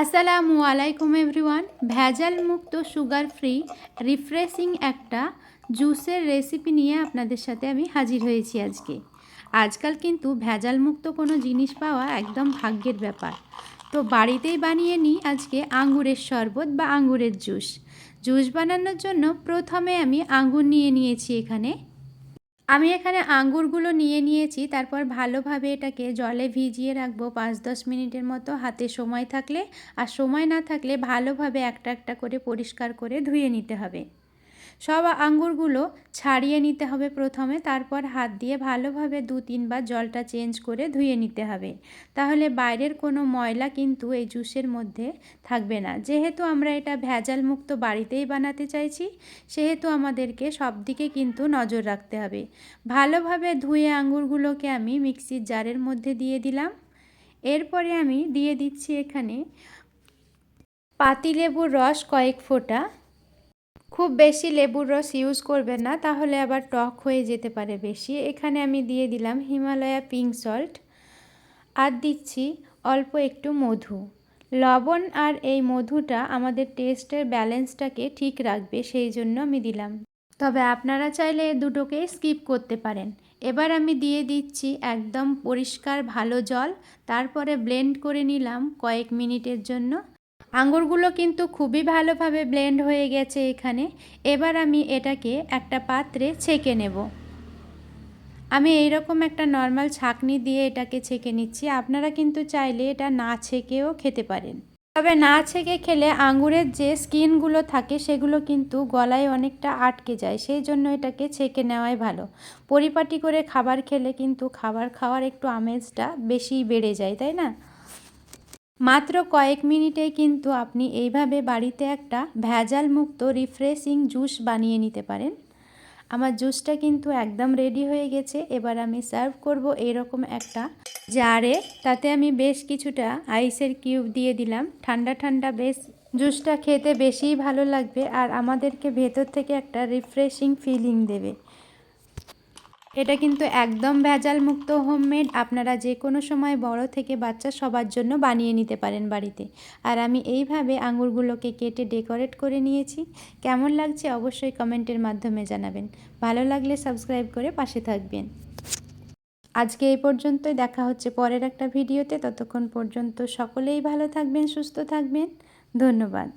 আসসালামু আলাইকুম এভরিওয়ান। ভেজাল মুক্ত সুগার ফ্রি, রিফ্রেশিং একটা জুসের রেসিপি নিয়ে আপনাদের সাথে আমি হাজির হয়েছি আজকে। আজকাল কিন্তু ভেজাল মুক্ত কোনো জিনিস পাওয়া একদম ভাগ্যের ব্যাপার। তো বাড়িতেই বানিয়ে নিই আজকে আঙ্গুরের শরবত বা আঙ্গুরের জুস। জুস বানানোর জন্য প্রথমে আমি আঙ্গুর নিয়ে নিয়েছি এখানে। আমি এখানে আঙ্গুরগুলো নিয়ে নিয়েছি, তারপর ভালোভাবে এটাকে জলে ভিজিয়ে রাখব পাঁচ দশ মিনিটের মতো। হাতে সময় থাকলে, আর সময় না থাকলে ভালোভাবে একটা একটা করে পরিষ্কার করে ধুয়ে নিতে হবে। সব আঙ্গুরগুলো ছাড়িয়ে নিতে হবে প্রথমে, তারপর হাত দিয়ে ভালোভাবে দু তিনবার জলটা চেঞ্জ করে ধুয়ে নিতে হবে। তাহলে বাইরের কোনো ময়লা কিন্তু এই জুসের মধ্যে থাকবে না। যেহেতু আমরা এটা ভেজাল মুক্ত বাড়িতেই বানাতে চাইছি, সেহেতু আমাদেরকে সব দিকে কিন্তু নজর রাখতে হবে। ভালোভাবে ধুয়ে আঙ্গুরগুলোকে আমি মিক্সির জারের মধ্যে দিয়ে দিলাম। এরপরে আমি দিয়ে দিচ্ছি এখানে পাতিলেবুর রস কয়েক ফোঁটা। খুব বেশি লেবুর রস ইউজ করবেন না, তাহলে আবার টক হয়ে যেতে পারে বেশি। এখানে আমি দিয়ে দিলাম হিমালয়া পিঙ্ক সল্ট আর দিচ্ছি অল্প একটু মধু। লবণ আর এই মধুটা আমাদের টেস্টের ব্যালেন্সটাকে ঠিক রাখবে, সেই জন্য আমি দিলাম। তবে আপনারা চাইলে দুটোকে স্কিপ করতে পারেন। এবার আমি দিয়ে দিচ্ছি একদম পরিষ্কার ভালো জল, তারপরে ব্লেন্ড করে নিলাম কয়েক মিনিটের জন্য। আঙুরগুলো কিন্তু খুবই ভালোভাবে ব্লেন্ড হয়ে গেছে এখানে। এবার আমি এটাকে একটা পাত্রে ছেঁকে নেব। আমি এইরকম একটা নর্মাল ছাকনি দিয়ে এটাকে ছেঁকে নিচ্ছি। আপনারা কিন্তু চাইলে এটা না ছেঁকেও খেতে পারেন। তবে না ছেঁকে খেলে আঙুরের যে স্কিনগুলো থাকে, সেগুলো কিন্তু গলায় অনেকটা আটকে যায়। সেই জন্য এটাকে ছেঁকে নেওয়াই ভালো। পরিপাটি করে খাবার খেলে কিন্তু খাবার খাওয়ার একটু আমেজটা বেশি বেড়ে যায়, তাই না? মাত্র কয়েক মিনিটেই কিন্তু আপনি এইভাবে বাড়িতে একটা ভেজাল মুক্ত রিফ্রেশিং জুস বানিয়ে নিতে পারেন। আমার জুসটা কিন্তু একদম রেডি হয়ে গেছে। এবার আমি সার্ভ করব এরকম একটা জারে তাতে আমি বেশ কিছুটা আইসের কিউব দিয়ে দিলাম। ঠান্ডা ঠান্ডা বেশ জুসটা খেতে বেশিই ভালো লাগবে। আর আমাদেরকে ভেতর থেকে একটা রিফ্রেশিং ফিলিং দেবে। এটা কিন্তু একদম ভেজাল মুক্ত হোমমেড। আপনারা যে কোনো সময় বড় থেকে বাচ্চা সবার জন্য বানিয়ে নিতে পারেন বাড়িতে। আর আমি এইভাবে আঙুরগুলোকে কেটে ডেকোরেট করে নিয়েছি। কেমন লাগছে অবশ্যই কমেন্টের মাধ্যমে জানাবেন। ভালো লাগলে সাবস্ক্রাইব করে পাশে থাকবেন। আজকে এই পর্যন্তই। দেখা হচ্ছে পরের একটা ভিডিওতে। ততক্ষণ পর্যন্ত সকলেই ভালো থাকবেন, সুস্থ থাকবেন। ধন্যবাদ।